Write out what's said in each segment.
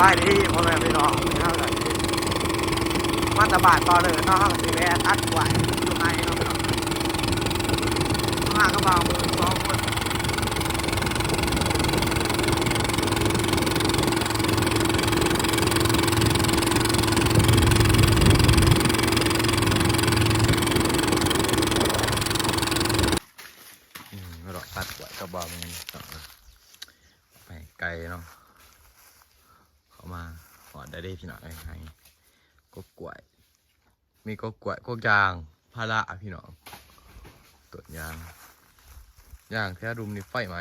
บายดีพ่อแม่พี่น้องเท่ากันมาตบาทต่อเลยเนาะสิแวะตัดไหวอยู่ในเนาะพี่น้องมาก็บาวมือสองคนอืมไม่หรอตัดไหวก็บาวมือไปไกลเนาะ มาหอดได้ได้พี่น้องไอ้ไงก็กล้วย มีก็กล้วยก็ยางพาราพี่น้องตัวยางยางแถวดุมนี่ไฟไหม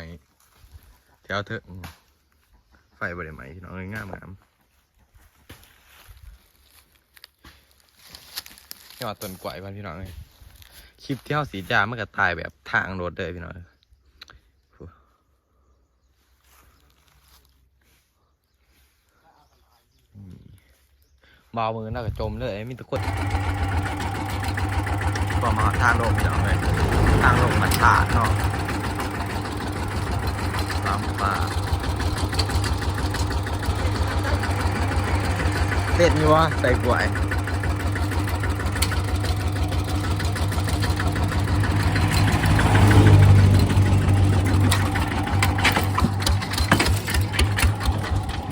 แถวเถอะไฟบริไหมพี่น้องเอ้ยงามงามยอดต้นกล้วยพันพี่น้องเลยคลิปที่เฮาสีจามันก็ตายแบบทางรถเลยพี่น้อง เบามือน่าจะจมเลยมีตะกดก็มาทางลงเดี๋ยวเลยทางลงมันขาดเนาะตามป่าเต้นอยู่วะใส่กล้วย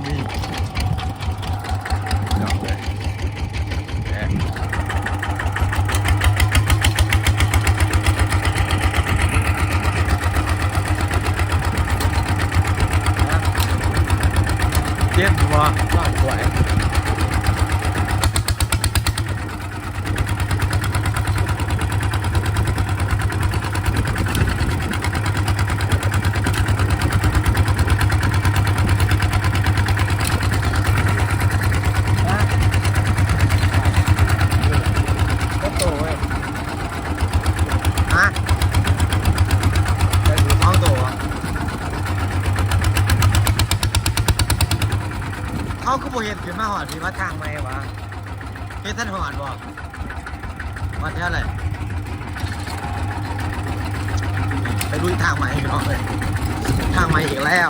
นี่ดอกเลยแหมเจ็บวะบ้านกล้วยก็โตเว้ยฮะได้ดูท้องโตอะเขาคือบ่เห็นขึ้นมาห อดพี่ว่าทางไหมวะเฮ็ดท่านหอดบอกมาเท่าไหร่ไปลุยทางใหม่พี่องเลยทางใหม่อีกแล้ว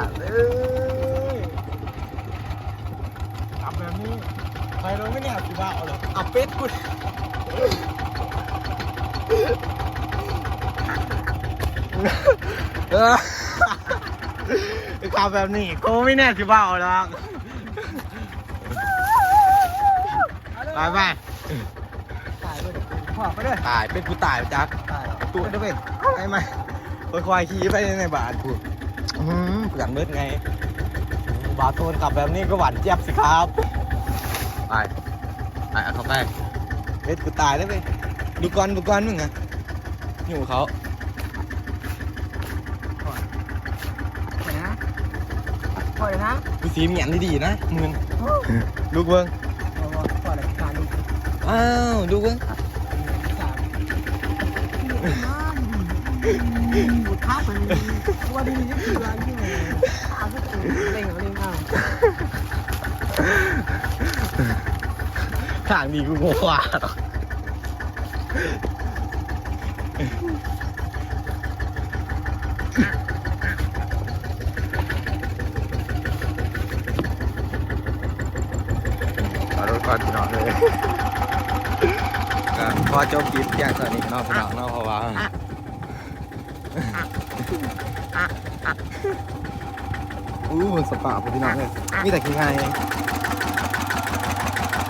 สัตว์เอ้ยกลับแบบนี้ไปเลงไม่เนี่ยกูบ้าเอาเลยเอาเป็ดกูเออขับแบบนี้กูไม่แน่สิบ้าเอาหรอกไปไปตายเลยพ่อไปเลยตายเป็นกูตายจักตายตัวด้อเว้ยไอ้ไม่ค่อยๆขี่ไปในบ้านกู เปลือนมืดไง บาโทนขับแบบนี้ก็หวานเจี๊ยบสิครับ ไป ไปเอาเข้าไปเฮ็ดกูตายแล้วเว้ยดูก่อนดูก่อนมึงอะอยู่เขาไปนะปล่อยนะกูสีเหมียนดีๆนะมึงลูกเบิ้งเอาวะปล่อยอะไรการดูอ้าวดูเบิ้งสาม บุท้าไปว่าดีนี่คืออะไรที่ไหนอาก็ตื่นเล่งเล่งเอาทางดีกูโง่กว่าขอรถก่อนพี่น้องเลยก็พอจบคลิปแจ้งตอนนี้เนาะพี่น้องเนาะเพราะว่า อู้มันสปาพี่น้องเลยมีแต่ขี้ไง